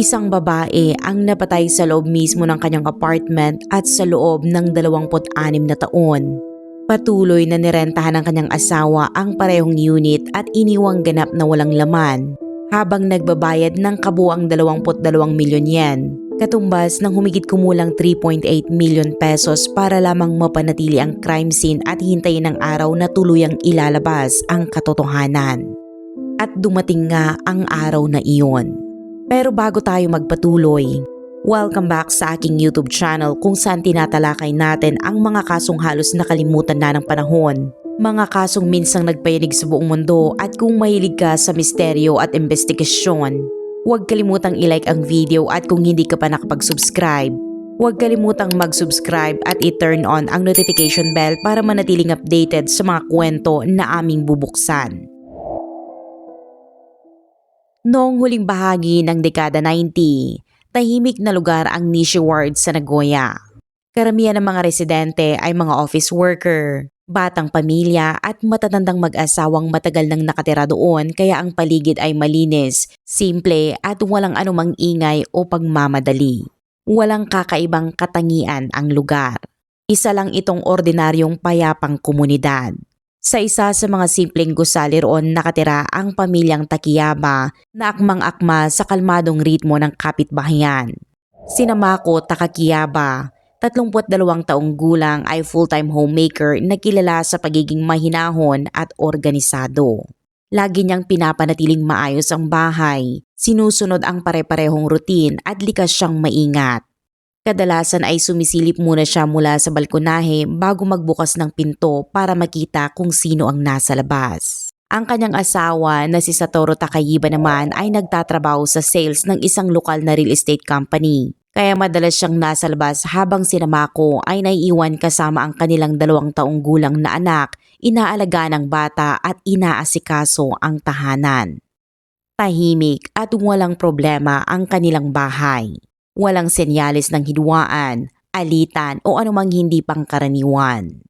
Isang babae ang napatay sa loob mismo ng kanyang apartment at sa loob ng 26 na taon. Patuloy na nirentahan ng kanyang asawa ang parehong unit at iniwang ganap na walang laman habang nagbabayad ng kabuang 22 milyon yen katumbas ng humigit kumulang 3.8 million pesos para lamang mapanatili ang crime scene at hintayin ng araw na tuluyang ilalabas ang katotohanan. At dumating nga ang araw na iyon. Pero bago tayo magpatuloy, welcome back sa aking YouTube channel kung saan tinatalakay natin ang mga kasong halos nakalimutan na ng panahon. Mga kasong minsang nagpayanig sa buong mundo at kung mahilig ka sa misteryo at investigasyon, huwag kalimutang ilike ang video at kung hindi ka pa nakapag-subscribe, huwag kalimutang mag-subscribe at i-turn on ang notification bell para manatiling updated sa mga kwento na aming bubuksan. Noong huling bahagi ng dekada 90, tahimik na lugar ang Nishi Ward sa Nagoya. Karamihan ng mga residente ay mga office worker, batang pamilya at matatandang mag-asawang matagal nang nakatira doon kaya ang paligid ay malinis, simple at walang anumang ingay o pagmamadali. Walang kakaibang katangian ang lugar. Isa lang itong ordinaryong payapang komunidad. Sa isa sa mga simpleng gusali roon nakatira ang pamilyang Takiyama na akmang-akma sa kalmadong ritmo ng kapitbahayan. Sina Mako Takakiyaba, 32 taong gulang ay full-time homemaker na kilala sa pagiging mahinahon at organisado. Lagi niyang pinapanatiling maayos ang bahay, sinusunod ang pare-parehong routine at likas siyang maingat. Kadalasan ay sumisilip muna siya mula sa balkonahe bago magbukas ng pinto para makita kung sino ang nasa labas. Ang kanyang asawa na si Satoru Takayiba naman ay nagtatrabaho sa sales ng isang lokal na real estate company. Kaya madalas siyang nasa labas habang si Namako ay naiiwan kasama ang kanilang dalawang taong gulang na anak, inaalaga ng bata at inaasikaso ang tahanan. Tahimik at walang problema ang kanilang bahay. Walang senyales ng hidwaan, alitan o anumang hindi pangkaraniwan.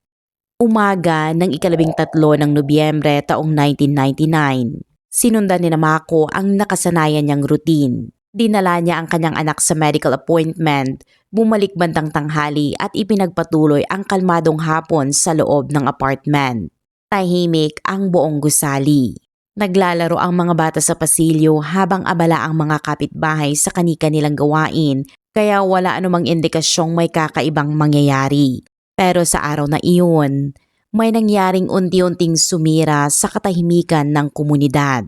Umaga ng ikalabing tatlo ng Nobyembre taong 1999, sinundan ni Namako ang nakasanayan niyang routine. Dinala niya ang kanyang anak sa medical appointment, bumalik bandang tanghali at ipinagpatuloy ang kalmadong hapon sa loob ng apartment. Tahimik ang buong gusali. Naglalaro ang mga bata sa pasilyo habang abala ang mga kapitbahay sa kani-kanilang gawain kaya wala anumang indikasyong may kakaibang mangyayari. Pero sa araw na iyon, may nangyaring unti-unting sumira sa katahimikan ng komunidad.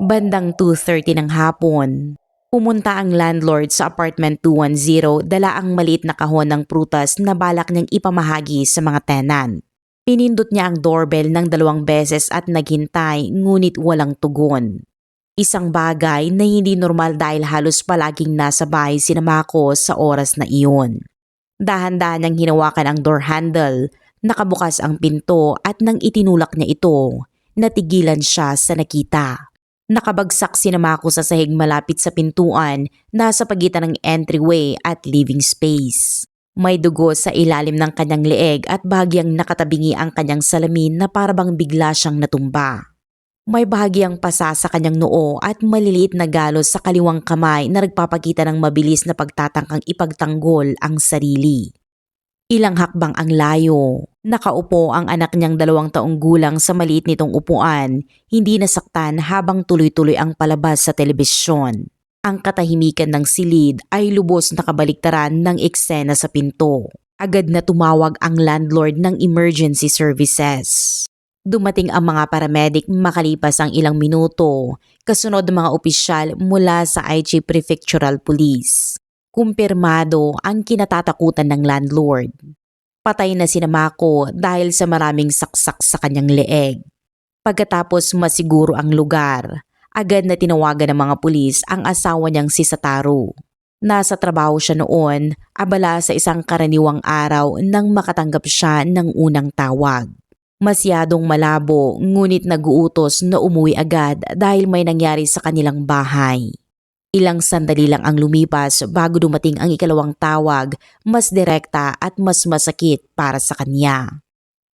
Bandang 2.30 ng hapon, pumunta ang landlord sa apartment 210 dala ang maliit na kahon ng prutas na balak niyang ipamahagi sa mga tenant. Pinindot niya ang doorbell ng dalawang beses at naghintay ngunit walang tugon. Isang bagay na hindi normal dahil halos palaging nasa bahay si Namako sa oras na iyon. Dahan-dahan niyang hinawakan ang door handle, nakabukas ang pinto at nang itinulak niya ito, natigilan siya sa nakita. Nakabagsak si Namako sa sahig malapit sa pintuan, nasa pagitan ng entryway at living space. May dugo sa ilalim ng kanyang leeg at bahagyang nakatabingi ang kanyang salamin na parabang bigla siyang natumba. May bahagyang pasa sa kanyang noo at maliliit na galos sa kaliwang kamay na nagpapakita ng mabilis na pagtatangkang ipagtanggol ang sarili. Ilang hakbang ang layo. Nakaupo ang anak niyang dalawang taong gulang sa maliit nitong upuan, hindi nasaktan habang tuloy-tuloy ang palabas sa telebisyon. Ang katahimikan ng silid ay lubos na kabaliktaran ng eksena sa pinto. Agad na tumawag ang landlord ng emergency services. Dumating ang mga paramedic makalipas ang ilang minuto, kasunod ng mga opisyal mula sa Aichi Prefectural Police. Kumpirmado ang kinatatakutan ng landlord. Patay na si Namako dahil sa maraming saksak sa kanyang leeg. Pagkatapos masiguro ang lugar, agad na tinawagan ng mga pulis ang asawa niyang si Sataru. Nasa trabaho siya noon, abala sa isang karaniwang araw nang makatanggap siya ng unang tawag. Masyadong malabo ngunit naguutos na umuwi agad dahil may nangyari sa kanilang bahay. Ilang sandali lang ang lumipas bago dumating ang ikalawang tawag, mas direkta at mas masakit para sa kanya.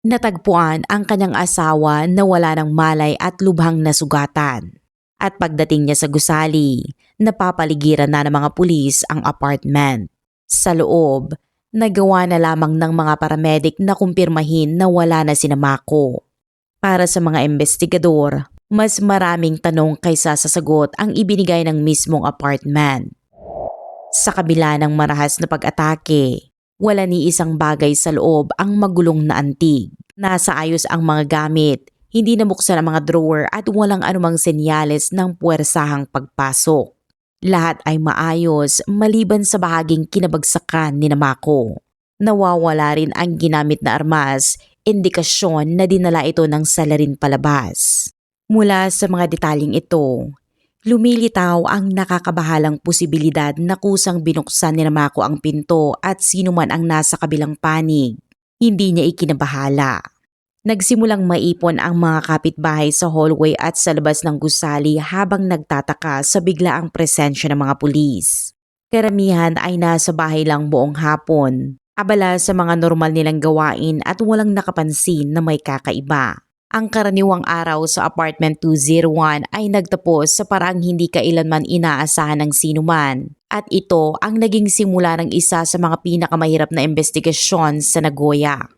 Natagpuan ang kanyang asawa na wala ng malay at lubhang nasugatan. At pagdating niya sa gusali, napapaligiran na ng mga pulis ang apartment. Sa loob, nagawa na lamang ng mga paramedic na kumpirmahin na wala na si Namako. Para sa mga investigador, mas maraming tanong kaysa sa sagot ang ibinigay ng mismong apartment. Sa kabila ng marahas na pag-atake, wala ni isang bagay sa loob ang magulong na antig. Nasa ayos ang mga gamit, hindi nabuksan ang mga drawer at walang anumang senyales ng puwersahang pagpasok. Lahat ay maayos maliban sa bahaging kinabagsakan ni Namako. Nawawala rin ang ginamit na armas, indikasyon na dinala ito ng salarin palabas. Mula sa mga detalyeng ito, lumilitaw ang nakakabahalang posibilidad na kusang binuksan ni Namako ang pinto at sino man ang nasa kabilang panig. Hindi niya ikinabahala. Nagsimulang maipon ang mga kapitbahay sa hallway at sa labas ng gusali habang nagtataka sa biglaang presensya ng mga pulis. Karamihan ay nasa bahay lang buong hapon, abala sa mga normal nilang gawain at walang nakapansin na may kakaiba. Ang karaniwang araw sa apartment 201 ay nagtapos sa paraang hindi kailanman inaasahan ng sinuman at ito ang naging simula ng isa sa mga pinakamahirap na investigasyon sa Nagoya.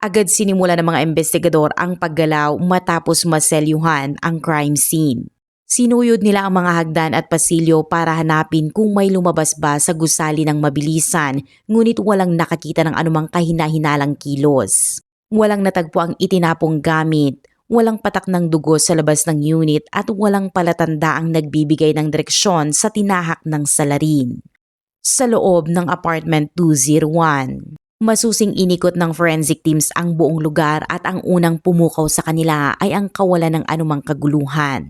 Agad sinimula ng mga investigador ang paggalaw matapos maselyuhan ang crime scene. Sinuyod nila ang mga hagdan at pasilyo para hanapin kung may lumabas ba sa gusali ng mabilisan ngunit walang nakakita ng anumang kahina-hinalang kilos. Walang natagpo ang itinapong gamit, walang patak ng dugo sa labas ng unit at walang palatanda ang nagbibigay ng direksyon sa tinahak ng salarin. Sa loob ng apartment 201, Masusing inikot ng forensic teams ang buong lugar at ang unang pumukaw sa kanila ay ang kawalan ng anumang kaguluhan.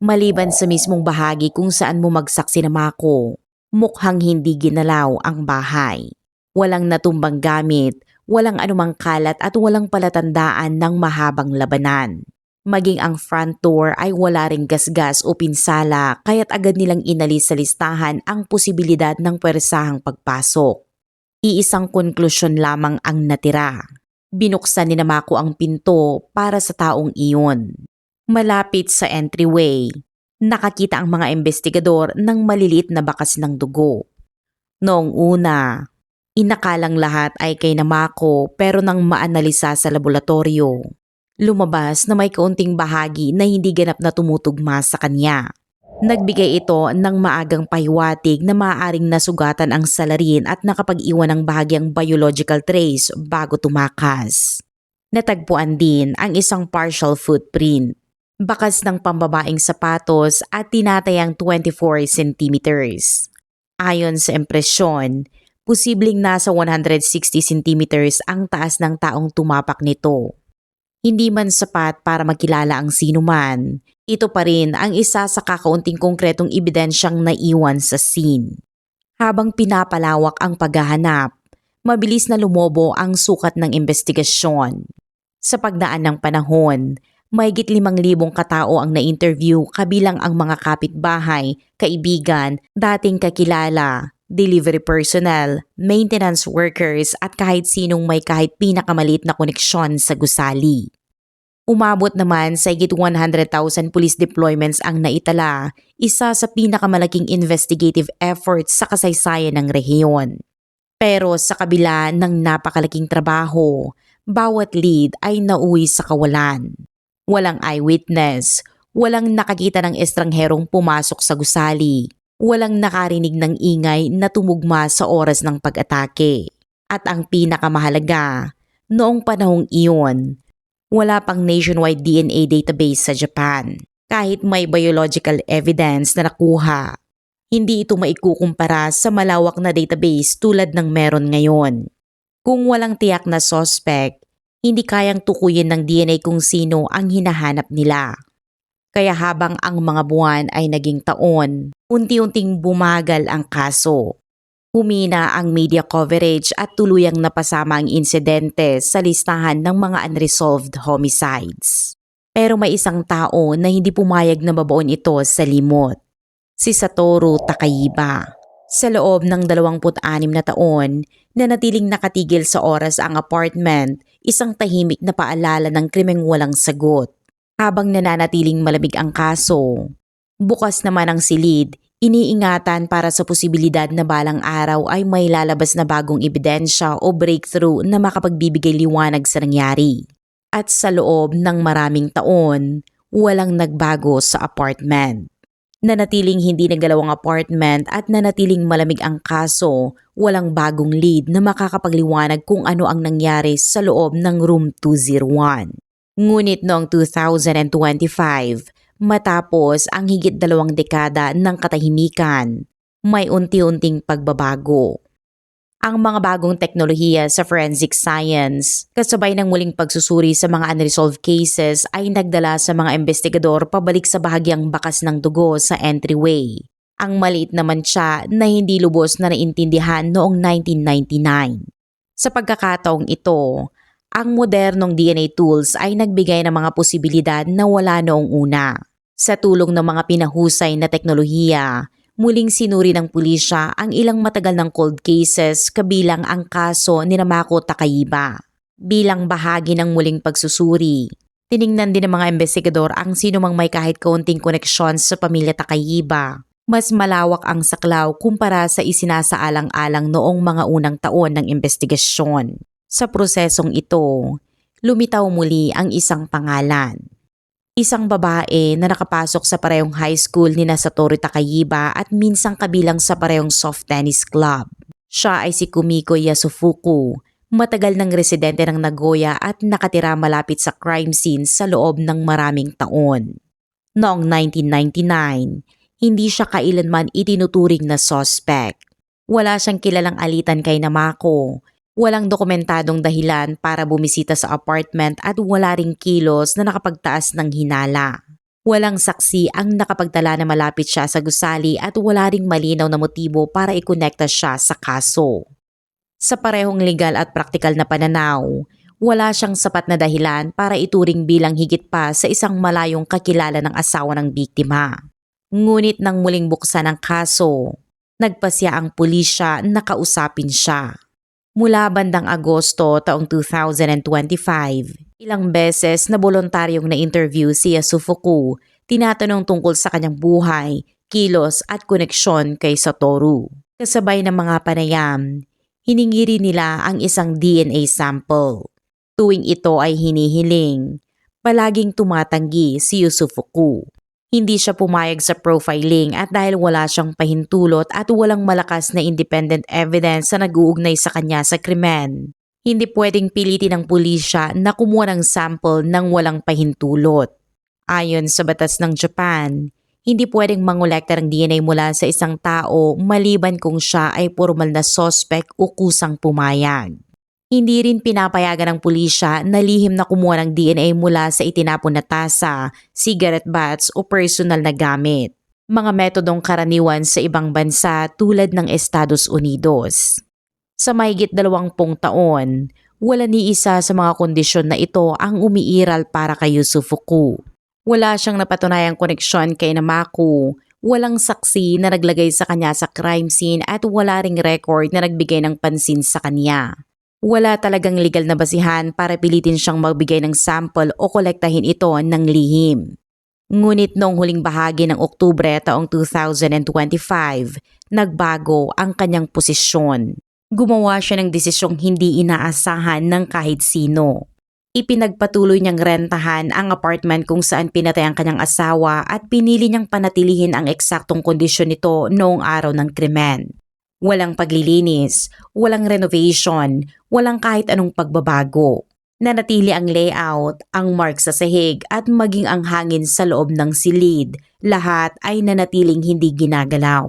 Maliban sa mismong bahagi kung saan bumagsak si Namako, mukhang hindi ginalaw ang bahay. Walang natumbang gamit, walang anumang kalat at walang palatandaan ng mahabang labanan. Maging ang front door ay wala ring gasgas o pinsala kaya't agad nilang inalis sa listahan ang posibilidad ng pwersahang pagpasok. Iisang konklusyon lamang ang natira. Binuksan ni Namako ang pinto para sa taong iyon. Malapit sa entryway, nakakita ang mga investigador ng maliliit na bakas ng dugo. Noong una, inakalang lahat ay kay Namako pero nang maanalisa sa laboratorio, lumabas na may kaunting bahagi na hindi ganap na tumutugma sa kanya. Nagbigay ito ng maagang pahiwatig na maaaring nasugatan ang salarin at nakapag-iwan ng bahagyang biological trace bago tumakas. Natagpuan din ang isang partial footprint, bakas ng pambabaing sapatos at tinatayang 24 centimeters. Ayon sa impresyon, posibleng nasa 160 centimeters ang taas ng taong tumapak nito. Hindi man sapat para makilala ang sinuman, ito pa rin ang isa sa kakaunting konkretong ebidensyang naiwan sa scene. Habang pinapalawak ang paghahanap, mabilis na lumobo ang sukat ng investigasyon. Sa pagdaan ng panahon, mahigit limang libong katao ang na-interview kabilang ang mga kapitbahay, kaibigan, dating kakilala, delivery personnel, maintenance workers at kahit sinong may kahit pinakamalit na koneksyon sa gusali. Umabot naman sa higit 100,000 police deployments ang naitala, isa sa pinakamalaking investigative efforts sa kasaysayan ng rehiyon. Pero sa kabila ng napakalaking trabaho, bawat lead ay nauwi sa kawalan. Walang eyewitness, walang nakakita ng estrangherong pumasok sa gusali, walang nakarinig ng ingay na tumugma sa oras ng pag-atake. At ang pinakamahalaga, noong panahong iyon, wala pang nationwide DNA database sa Japan. Kahit may biological evidence na nakuha, hindi ito maikukumpara sa malawak na database tulad ng meron ngayon. Kung walang tiyak na suspect, hindi kayang tukuyin ng DNA kung sino ang hinahanap nila. Kaya habang ang mga buwan ay naging taon, unti-unting bumagal ang kaso. Humina ang media coverage at tuluyang napasama ang insidente sa listahan ng mga unresolved homicides. Pero may isang tao na hindi pumayag na mabaon ito sa limot. Si Satoru Takaiba. Sa loob ng 26 na taon, na natiling nakatigil sa oras ang apartment, isang tahimik na paalala ng krimeng walang sagot. Habang nananatiling malamig ang kaso, Bukas naman ang silid, iniingatan para sa posibilidad na balang araw ay may lalabas na bagong ebidensya o breakthrough na makapagbibigay liwanag sa nangyari. At sa loob ng maraming taon, walang nagbago sa apartment. Nanatiling hindi naggalawang apartment at nanatiling malamig ang kaso, walang bagong lead na makakapagliwanag kung ano ang nangyari sa loob ng room 201. Ngunit noong 2025, matapos ang higit dalawang dekada ng katahimikan, may unti-unting pagbabago. Ang mga bagong teknolohiya sa forensic science, kasabay ng muling pagsusuri sa mga unresolved cases ay nagdala sa mga investigador pabalik sa bahagyang bakas ng dugo sa entryway. Ang maliit naman siya na hindi lubos na naintindihan noong 1999. Sa pagkakataong ito, ang modernong DNA tools ay nagbigay ng mga posibilidad na wala noong una. Sa tulong ng mga pinahusay na teknolohiya, muling sinuri ng pulisya ang ilang matagal ng cold cases kabilang ang kaso ni Namako Takayiba. Bilang bahagi ng muling pagsusuri, tiningnan din ng mga investigador ang sino mang may kahit kaunting koneksyon sa pamilya Takayiba. Mas malawak ang saklaw kumpara sa isinasaalang-alang noong mga unang taon ng investigasyon. Sa prosesong ito, lumitaw muli ang isang pangalan. Isang babae na nakapasok sa parehong high school ni Satoru Takayiba at minsang kabilang sa parehong soft tennis club. Siya ay si Kumiko Yasufuku, matagal ng residente ng Nagoya at nakatira malapit sa crime scene sa loob ng maraming taon. Noong 1999, hindi siya kailanman itinuturing na suspect. Wala siyang kilalang alitan kay Namako, Walang dokumentadong dahilan para bumisita sa apartment at wala ring kilos na nakapagtaas ng hinala. Walang saksi ang nakapagtala na malapit siya sa gusali at wala ring malinaw na motibo para ikonekta siya sa kaso. Sa parehong legal at praktikal na pananaw, wala siyang sapat na dahilan para ituring bilang higit pa sa isang malayong kakilala ng asawa ng biktima. Ngunit nang muling buksan ang kaso, nagpasya ang pulisya na kausapin siya. Mula bandang Agosto taong 2025, ilang beses na voluntaryong na-interview si Yasufuku, tinatanong tungkol sa kanyang buhay, kilos at koneksyon kay Satoru. Kasabay ng mga panayam, hiningi rin nila ang isang DNA sample. Tuwing ito ay hinihiling, palaging tumatanggi si Yusufuku. Hindi siya pumayag sa profiling at dahil wala siyang pahintulot at walang malakas na independent evidence na nag-uugnay sa kanya sa krimen. Hindi pwedeng pilitin ng pulisya na kumuha ng sample ng walang pahintulot. Ayon sa batas ng Japan, hindi pwedeng mangolekta ng DNA mula sa isang tao maliban kung siya ay formal na suspect o kusang pumayag. Hindi rin pinapayagan ng pulisya na lihim na kumuha ng DNA mula sa itinapon na tasa, cigarette butts o personal na gamit. Mga metodong karaniwan sa ibang bansa tulad ng Estados Unidos. Sa mahigit dalawampung taon, wala ni isa sa mga kondisyon na ito ang umiiral para kay Yusufuku. Wala siyang napatunayang koneksyon kay Namaku, walang saksi na naglagay sa kanya sa crime scene at wala ring record na nagbigay ng pansin sa kanya. Wala talagang legal na basihan para pilitin siyang magbigay ng sample o kolektahin ito ng lihim. Ngunit noong huling bahagi ng Oktubre taong 2025, nagbago ang kanyang posisyon. Gumawa siya ng desisyong hindi inaasahan ng kahit sino. Ipinagpatuloy niyang rentahan ang apartment kung saan pinatay ang kanyang asawa at pinili niyang panatilihin ang eksaktong kondisyon nito noong araw ng krimen. Walang paglilinis, walang renovation, walang kahit anong pagbabago. Nanatili ang layout, ang mark sa sahig at maging ang hangin sa loob ng silid, lahat ay nanatiling hindi ginagalaw.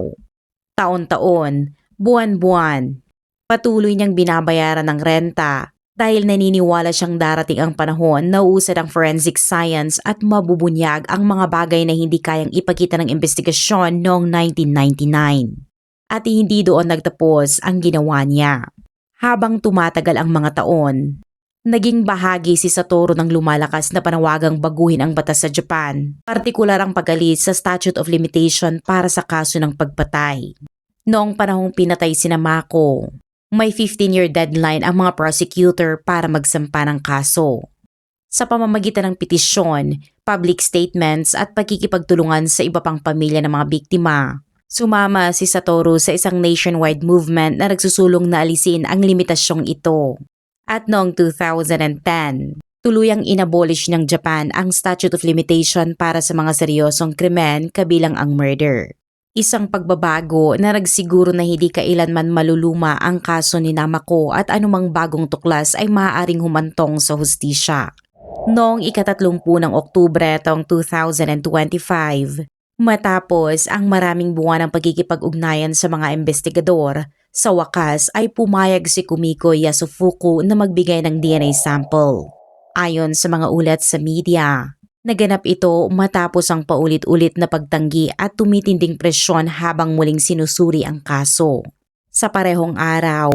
Taon-taon, buwan-buwan, patuloy niyang binabayaran ng renta dahil naniniwala siyang darating ang panahon na uusad ang forensic science at mabubunyag ang mga bagay na hindi kayang ipakita ng investigasyon noong 1999 at hindi doon nagtapos ang ginawa niya. Habang tumatagal ang mga taon, naging bahagi si Satoru ng lumalakas na panawagang baguhin ang batas sa Japan, partikular ang pagalit sa Statute of Limitation para sa kaso ng pagpatay. Noong panahong pinatay si Namako, may 15-year deadline ang mga prosecutor para magsampa ng kaso. sa pamamagitan ng petisyon, public statements at pagkikipagtulungan sa iba pang pamilya ng mga biktima. Sumama si Satoru sa isang nationwide movement na nagsusulong na alisin ang limitasyong ito. At noong 2010, tuluyang inabolish ng Japan ang statute of limitation para sa mga seryosong krimen kabilang ang murder. Isang pagbabago na nagsiguro na hindi kailanman maluluma ang kaso ni Namako at anumang bagong tuklas ay maaaring humantong sa hustisya. Noong ikatatlumpu ng Oktubre taong 2025, matapos ang maraming buwan ng pagkikipag-ugnayan sa mga investigador, sa wakas ay pumayag si Kumiko Yasufuku na magbigay ng DNA sample. Ayon sa mga ulat sa media, naganap ito matapos ang paulit-ulit na pagtanggi at tumitinding presyon habang muling sinusuri ang kaso. Sa parehong araw,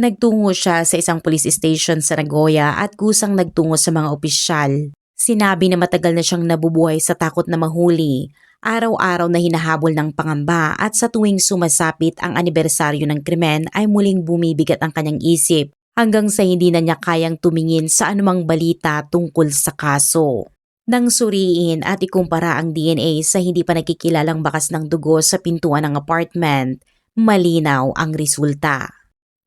nagtungo siya sa isang police station sa Nagoya at kusang nagtungo sa mga opisyal. Sinabi na matagal na siyang nabubuhay sa takot na mahuli, araw-araw na hinahabol ng pangamba at sa tuwing sumasapit ang anibersaryo ng krimen ay muling bumibigat ang kanyang isip hanggang sa hindi na niya kayang tumingin sa anumang balita tungkol sa kaso. Nang suriin at ikumpara ang DNA sa hindi pa nakikilalang bakas ng dugo sa pintuan ng apartment, malinaw ang resulta.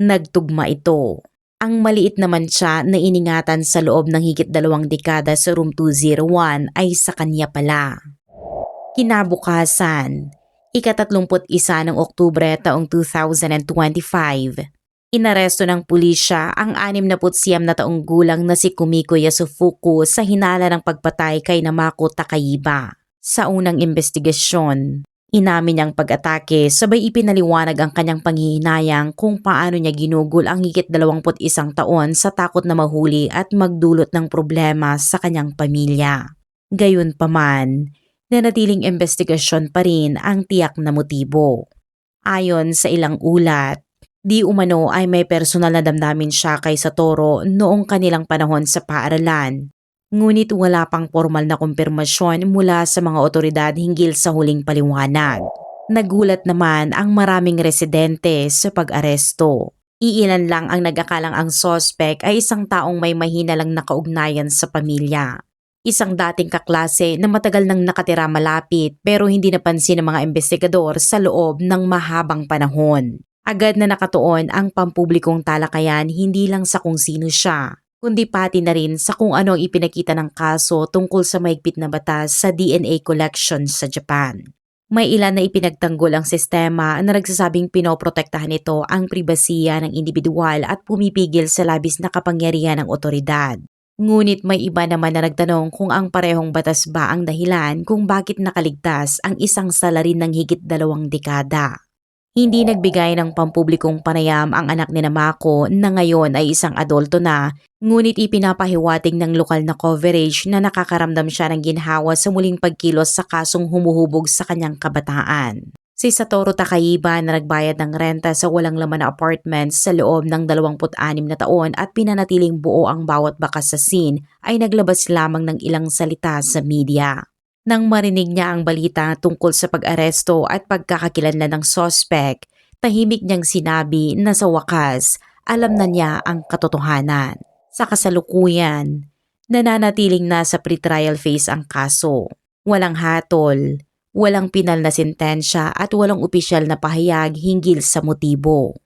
Nagtugma ito. Ang maliit naman siya na iningatan sa loob ng higit dalawang dekada sa room 201 ay sa kanya pala. Kinabukasan, ikatatlumput isa ng Oktubre taong 2025, Inaresto ng pulisya ang 69 na taong gulang na si Kumiko Yasufuku sa hinala ng pagpatay kay Namako Takaiba. Sa unang investigasyon, inamin niyang pag-atake sabay ipinaliwanag ang kanyang panghihinayang kung paano niya ginugol ang higit 21 taon sa takot na mahuli at magdulot ng problema sa kanyang pamilya. Gayunpaman, nanatiling investigasyon pa rin ang tiyak na motibo. Ayon sa ilang ulat, Di umano ay may personal na damdamin siya kay Satoru noong kanilang panahon sa paaralan. Ngunit wala pang formal na kumpirmasyon mula sa mga otoridad hinggil sa huling paliwanag. Nagulat naman ang maraming residente sa pag-aresto. Iilan lang ang nag-akalang ang sospek ay isang taong may mahina lang nakaugnayan sa pamilya. Isang dating kaklase na matagal nang nakatira malapit pero hindi napansin ng mga investigador sa loob ng mahabang panahon. Agad na nakatuon ang pampublikong talakayan hindi lang sa kung sino siya, kundi pati na rin sa kung ano ang ipinakita ng kaso tungkol sa maigpit na batas sa DNA collection sa Japan. May ilan na ipinagtanggol ang sistema na nagsasabing pinoprotektahan nito ang pribasiya ng individual at pumipigil sa labis na kapangyarihan ng otoridad. Ngunit may iba naman na nagtanong kung ang parehong batas ba ang dahilan kung bakit nakaligtas ang isang salarin ng higit dalawang dekada. Hindi nagbigay ng pampublikong panayam ang anak ni Namako na ngayon ay isang adulto na, ngunit ipinapahiwatig ng lokal na coverage na nakakaramdam siya ng ginhawa sa muling pagkilos sa kasong humuhubog sa kanyang kabataan. Si Satoru Takaiba na nagbayad ng renta sa walang laman na apartments sa loob ng 26 na taon at pinanatiling buo ang bawat bakas sa scene ay naglabas lamang ng ilang salita sa media. Nang marinig niya ang balita tungkol sa pag-aresto at pagkakakilanlan ng sospek, tahimik niyang sinabi na sa wakas alam na niya ang katotohanan. Sa kasalukuyan, nananatiling nasa pre-trial phase ang kaso. Walang hatol, walang pinal na sentensya at walang opisyal na pahayag hinggil sa motibo.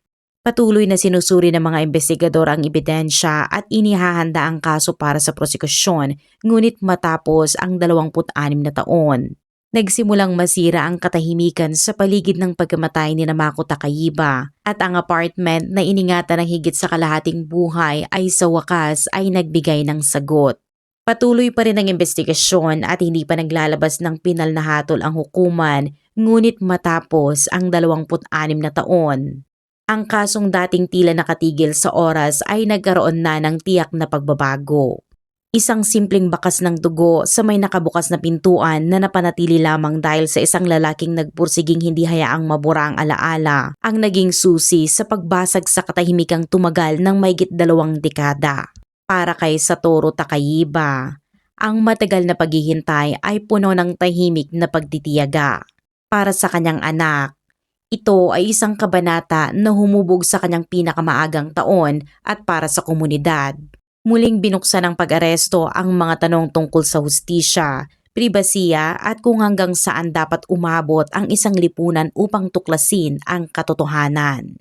Patuloy na sinusuri ng mga investigador ang ebidensya at inihahanda ang kaso para sa prosekusyon ngunit matapos ang 26 na taon. Nagsimulang masira ang katahimikan sa paligid ng pagkamatay ni Namako Takayiba at ang apartment na iningatan ng higit sa kalahating buhay ay sa wakas ay nagbigay ng sagot. Patuloy pa rin ang investigasyon at hindi pa naglalabas ng pinal na hatol ang hukuman ngunit matapos ang 26 na taon. Ang kasong dating tila nakatigil sa oras ay nagkaroon na ng tiyak na pagbabago. Isang simpleng bakas ng dugo sa may nakabukas na pintuan na napanatili lamang dahil sa isang lalaking nagpursiging hindi hayaang mabura ang alaala ang naging susi sa pagbasag sa katahimikang tumagal ng mayigit dalawang dekada. Para kay Satoru Takayiba, ang matagal na paghihintay ay puno ng tahimik na pagtitiyaga. Para sa kanyang anak, ito ay isang kabanata na humubog sa kanyang pinakamaagang taon at para sa komunidad. Muling binuksan ng pag-aresto ang mga tanong tungkol sa hustisya, pribasiya at kung hanggang saan dapat umabot ang isang lipunan upang tuklasin ang katotohanan.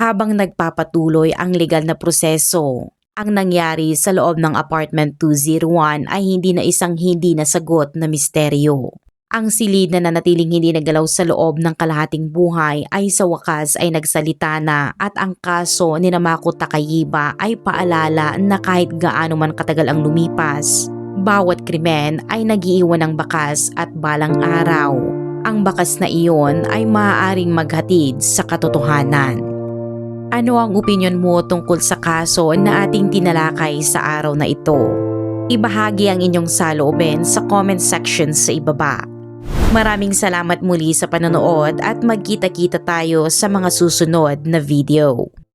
Habang nagpapatuloy ang legal na proseso, ang nangyari sa loob ng apartment 201 ay hindi na isang hindi nasagot na misteryo. Ang silid na nanatiling hindi nagalaw sa loob ng kalahating buhay ay sa wakas ay nagsalita na at ang kaso ni Namako Takayiba ay paalala na kahit gaano man katagal ang lumipas, bawat krimen ay nagiiwan ng bakas at balang araw. Ang bakas na iyon ay maaaring maghatid sa katotohanan. Ano ang opinion mo tungkol sa kaso na ating tinalakay sa araw na ito? Ibahagi ang inyong saloobin sa comment section sa ibaba. Maraming salamat muli sa panonood at magkita-kita tayo sa mga susunod na video.